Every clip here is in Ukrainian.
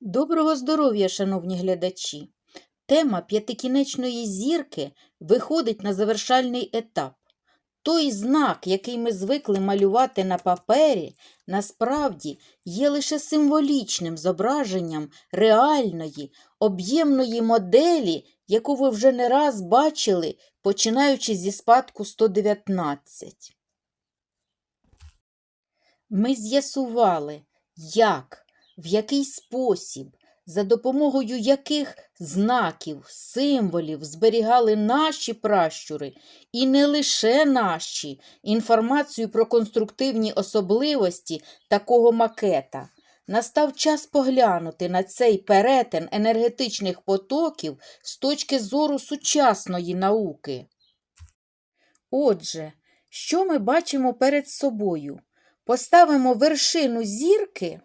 Доброго здоров'я, шановні глядачі! Тема п'ятикінечної зірки виходить на завершальний етап. Той знак, який ми звикли малювати на папері, насправді є лише символічним зображенням реальної, об'ємної моделі, яку ви вже не раз бачили, починаючи зі спадку 119. Ми з'ясували, як, в який спосіб, за допомогою яких знаків, символів зберігали наші пращури, і не лише наші, інформацію про конструктивні особливості такого макета. Настав час поглянути на цей перетин енергетичних потоків з точки зору сучасної науки. Отже, що ми бачимо перед собою? Поставимо вершину зірки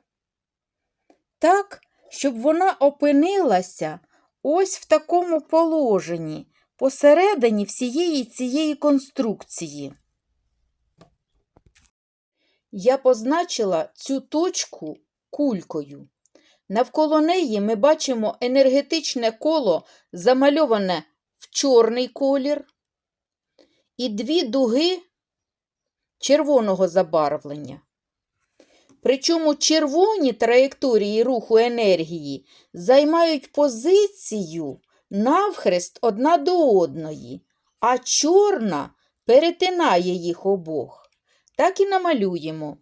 так, щоб вона опинилася ось в такому положенні, посередині всієї цієї конструкції. Я позначила цю точку кулькою. Навколо неї ми бачимо енергетичне коло, замальоване в чорний колір, і дві дуги червоного забарвлення. Причому червоні траєкторії руху енергії займають позицію навхрест одна до одної, а чорна перетинає їх обох. Так і намалюємо.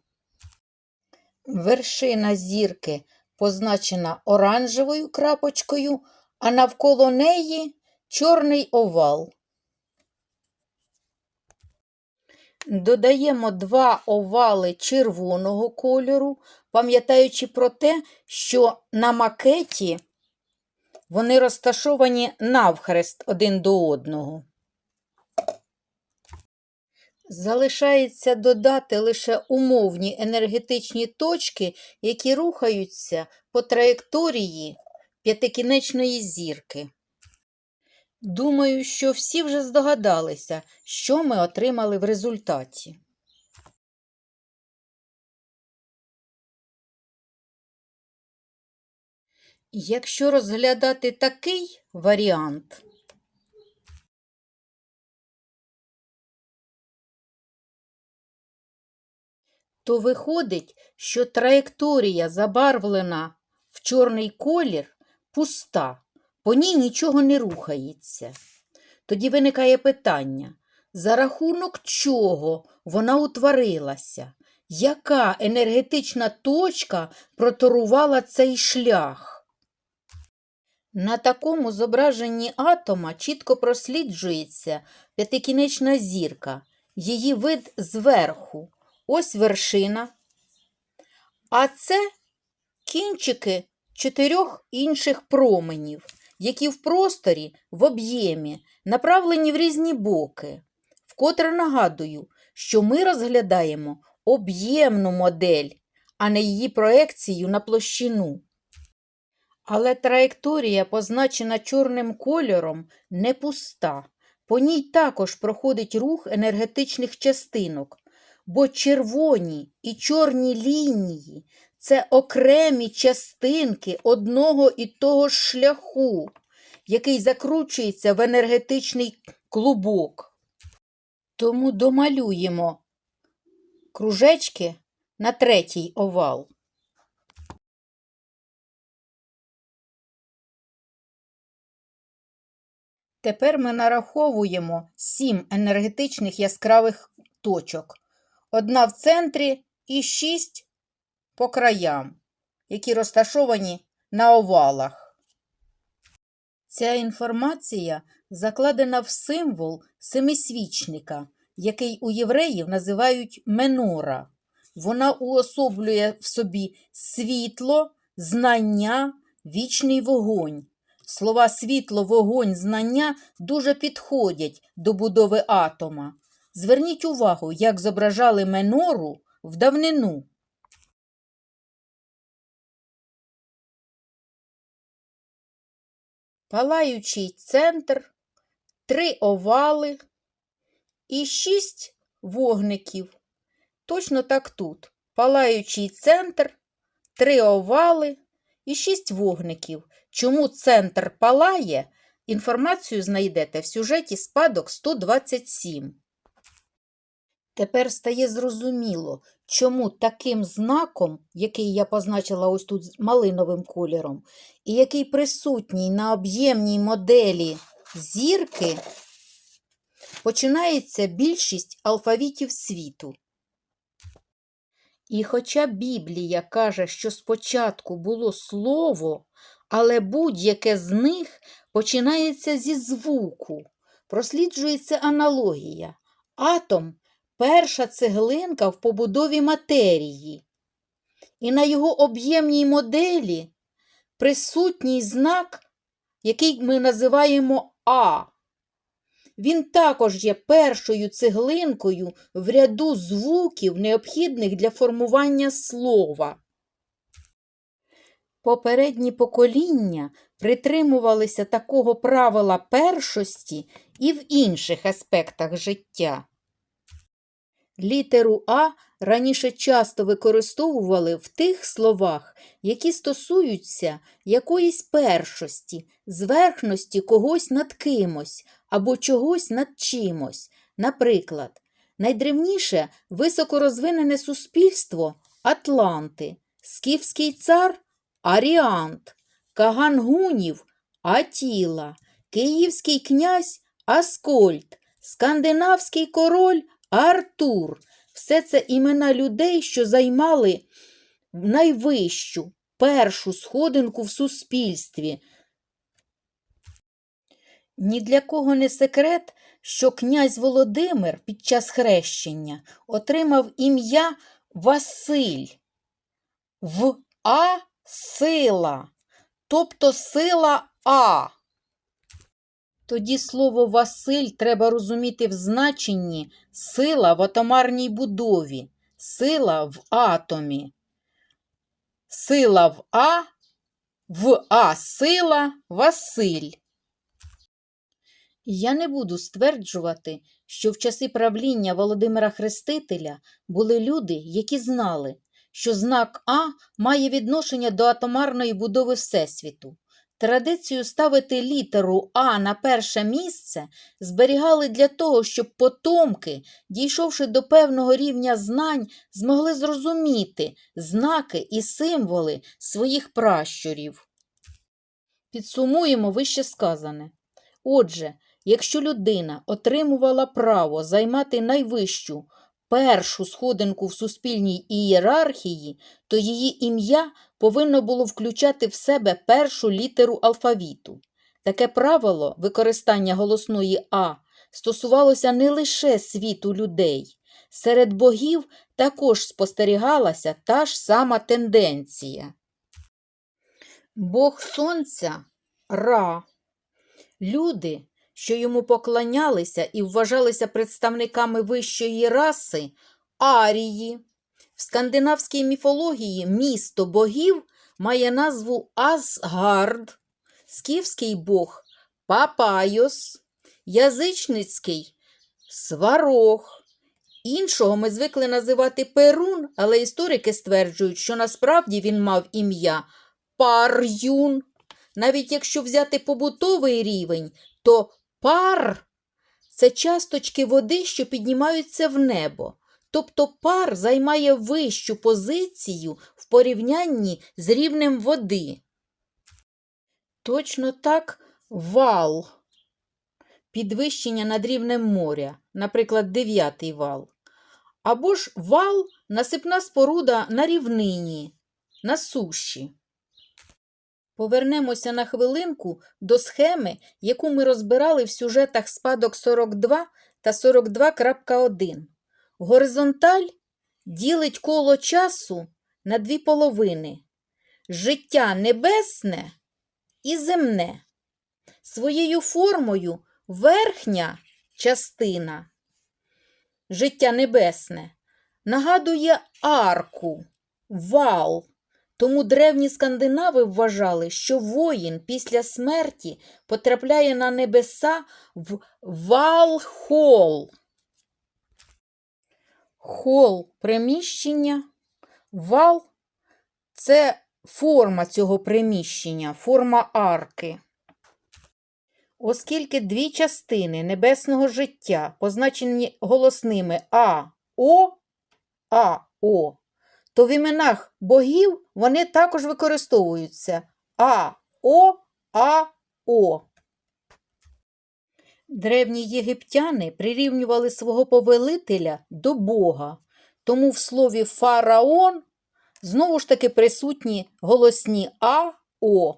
Вершина зірки позначена оранжевою крапочкою, а навколо неї чорний овал. Додаємо два овали червоного кольору, пам'ятаючи про те, що на макеті вони розташовані навхрест один до одного. Залишається додати лише умовні енергетичні точки, які рухаються по траєкторії п'ятикінечної зірки. Думаю, що всі вже здогадалися, що ми отримали в результаті. Якщо розглядати такий варіант, то виходить, що траєкторія, забарвлена в чорний колір, пуста по ній нічого не рухається. Тоді виникає питання, за рахунок чого вона утворилася? Яка енергетична точка проторувала цей шлях? На такому зображенні атома чітко просліджується п'ятикінечна зірка, її вид зверху. Ось вершина. А це кінчики чотирьох інших променів які в просторі, в об'ємі, направлені в різні боки. Вкотре нагадую, що ми розглядаємо об'ємну модель, а не її проекцію на площину. Але траєкторія, позначена чорним кольором, не пуста. По ній також проходить рух енергетичних частинок, бо червоні і чорні лінії це окремі частинки одного і того ж шляху, який закручується в енергетичний клубок. Тому домалюємо кружечки на третій овал. Тепер ми нараховуємо сім енергетичних яскравих точок. Одна в центрі і шість по краям, які розташовані на овалах. Ця інформація закладена в символ семисвічника, який у євреїв називають менора. Вона уособлює в собі світло, знання, вічний вогонь. Слова світло, вогонь, знання дуже підходять до будови атома. Зверніть увагу, як зображали менору в давнину. Палаючий центр, три овали і шість вогників. Точно так тут. Палаючий центр, три овали і шість вогників. Чому центр палає? Інформацію знайдете в сюжеті спадок 127. Тепер стає зрозуміло, чому таким знаком, який я позначила ось тут малиновим кольором, і який присутній на об'ємній моделі зірки, починається більшість алфавітів світу. І хоча Біблія каже, що спочатку було слово, але будь-яке з них починається зі звуку, просліджується аналогія. Атом перша цеглинка в побудові матерії. І на його об'ємній моделі присутній знак, який ми називаємо А. Він також є першою цеглинкою в ряду звуків, необхідних для формування слова. Попередні покоління притримувалися такого правила першості і в інших аспектах життя. Літеру А раніше часто використовували в тих словах, які стосуються якоїсь першості, зверхності когось над кимось або чогось над чимось. Наприклад, найдревніше високорозвинене суспільство Атланти, скіфський цар Аріант, Каган Гунів Атіла, Київський князь Аскольд, скандинавський король Артур. Все це імена людей, що займали найвищу, першу сходинку в суспільстві. Ні для кого не секрет, що князь Володимир під час хрещення отримав ім'я Василь. В А сила, тобто сила А. Тоді слово Василь треба розуміти в значенні сила в атомарній будові, сила в атомі. Сила в А, в А сила Василь. Я не буду стверджувати, що в часи правління Володимира Хрестителя були люди, які знали, що знак А має відношення до атомарної будови Всесвіту. Традицію ставити літеру А на перше місце зберігали для того, щоб потомки, дійшовши до певного рівня знань, змогли зрозуміти знаки і символи своїх пращурів. Підсумуємо вище сказане. Отже, якщо людина отримувала право займати найвищу, першу сходинку в суспільній ієрархії, то її ім'я повинно було включати в себе першу літеру алфавіту. Таке правило використання голосної А стосувалося не лише світу людей. Серед богів також спостерігалася та ж сама тенденція. Бог Сонця Ра. Люди, що йому поклонялися і вважалися представниками вищої раси, арії. В скандинавській міфології місто богів має назву Асгард, скіфський бог Папайос, язичницький Сварог. Іншого ми звикли називати Перун, але історики стверджують, що насправді він мав ім'я Пар'юн. Навіть якщо взяти побутовий рівень, то пар це часточки води, що піднімаються в небо. Тобто пар займає вищу позицію в порівнянні з рівнем води. Точно так вал підвищення над рівнем моря, наприклад, дев'ятий вал. Або ж вал насипна споруда на рівнині, на суші. Повернемося на хвилинку до схеми, яку ми розбирали в сюжетах спадок 42 та 42.1. Горизонталь ділить коло часу на дві половини життя небесне і земне. Своєю формою верхня частина життя небесне нагадує арку, вал. Тому древні скандинави вважали, що воїн після смерті потрапляє на небеса в Валхол. Хол приміщення, вал це форма цього приміщення, форма арки. Оскільки дві частини небесного життя позначені голосними А, О, А, О, то в іменах богів вони також використовуються А, О, А, О. Древні єгиптяни прирівнювали свого повелителя до Бога, тому в слові фараон знову ж таки присутні голосні А, О.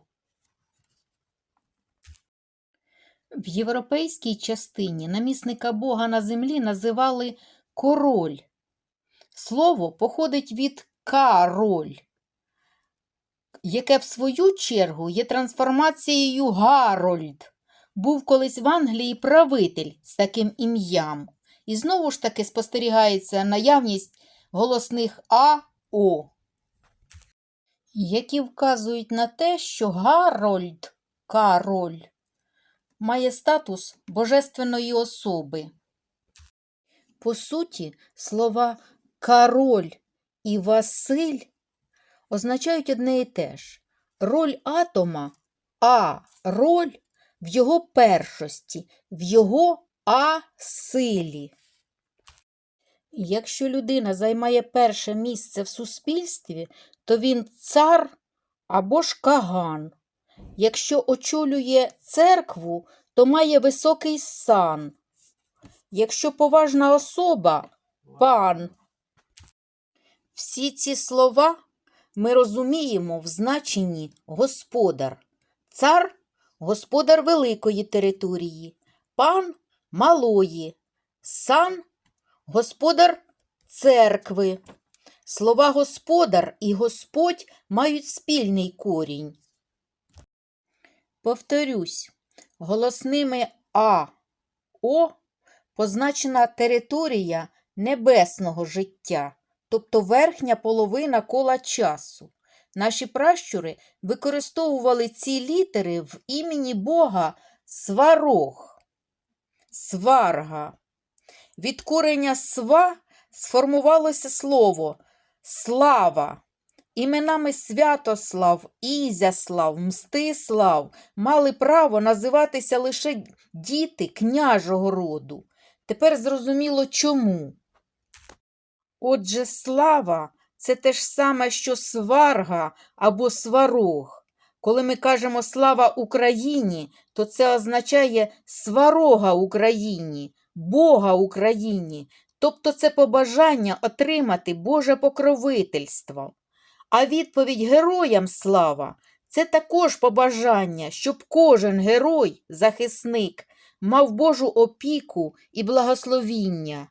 В європейській частині намісника Бога на землі називали король. Слово походить від кароль, яке в свою чергу є трансформацією Гарольд. Був колись в Англії правитель з таким ім'ям. І знову ж таки спостерігається наявність голосних А, які вказують на те, що Гарольд, Кароль, має статус божественної особи. По суті, слова король і Василь означають одне і те ж. Роль атома А роль в його першості, в його А-силі. Якщо людина займає перше місце в суспільстві, то він цар або ж каган. Якщо очолює церкву, то має високий сан. Якщо поважна особа пан. Всі ці слова ми розуміємо в значенні господар. Цар господар великої території, пан малої, сан господар церкви. Слова господар і господь мають спільний корінь. Повторюсь, голосними А, О позначена територія небесного життя, тобто верхня половина кола часу. Наші пращури використовували ці літери в імені Бога Сварог, Сварга. Від корення сва сформувалося слово слава. Іменами Святослав, Ізяслав, Мстислав мали право називатися лише діти княжого роду. Тепер зрозуміло чому. Отже, слава це те ж саме, що сварга або сварог. Коли ми кажемо слава Україні, то це означає сварога Україні, Бога Україні, тобто це побажання отримати Боже покровительство. А відповідь героям слава це також побажання, щоб кожен герой, захисник, мав Божу опіку і благословіння.